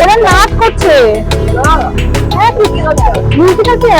ওরা নাচ করছে। হ্যাঁ মিউজিক আছে?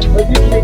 Thank.